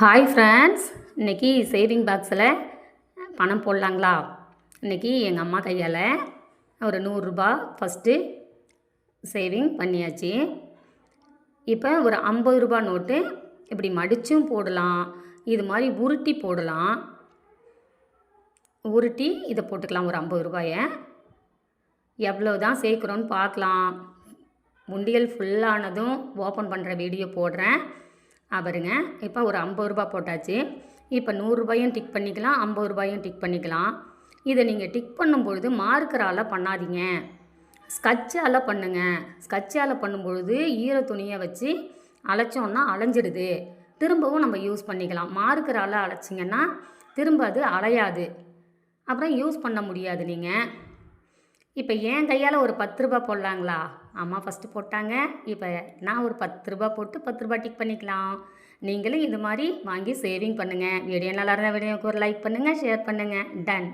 Hi friends இன்றைக்கி saving பாக்ஸில் பணம் போடலாங்களா? இன்றைக்கி எங்கள் அம்மா கையால் ஒரு நூறுரூபா ஃபஸ்ட்டு சேவிங் பண்ணியாச்சு. இப்போ ஒரு ஐம்பது ரூபா நோட்டு இப்படி மடித்தும் போடலாம். இது மாதிரி உருட்டி போடலாம். உருட்டி இதை போட்டுக்கலாம் ஒரு ஐம்பது ரூபாயை. எவ்வளோ தான் சேர்க்குறோன்னு பார்க்கலாம் உண்டியல் ஃபுல்லானதும் ஓப்பன் பண்ணுற வீடியோ போடுறேன். பாருங்க. இப்போ ஒரு ஐம்பது ரூபா போட்டாச்சு. இப்போ நூறுரூபாயும் டிக் பண்ணிக்கலாம். ஐம்பது ரூபாயும் டிக் பண்ணிக்கலாம். இதை நீங்கள் டிக் பண்ணும்பொழுது மார்க்கரால் பண்ணாதீங்க. ஸ்கட்சால் பண்ணுங்க. ஸ்கட்சால் பண்ணும்பொழுது ஈர துணியை வச்சு அலைச்சோன்னா அலைஞ்சிடுது. திரும்பவும் நம்ம யூஸ் பண்ணிக்கலாம். மார்க்கரால் அலைச்சிங்கன்னா திரும்ப அது அலையாது. அப்புறம் யூஸ் பண்ண முடியாது நீங்கள் இப்போ என் கையால் ஒரு பத்து ரூபா போடலாங்களா? அம்மா ஃபஸ்ட்டு போட்டாங்க. இப்போ நான் ஒரு பத்து ரூபா போட்டு பத்து ரூபா டிக் பண்ணிக்கலாம். நீங்களும் இது மாதிரி வாங்கி சேவிங் பண்ணுங்கள் வீடியோ நல்லா இருந்தால் வீடியோக்கு ஒரு லைக் பண்ணுங்கள் ஷேர் பண்ணுங்கள் டன்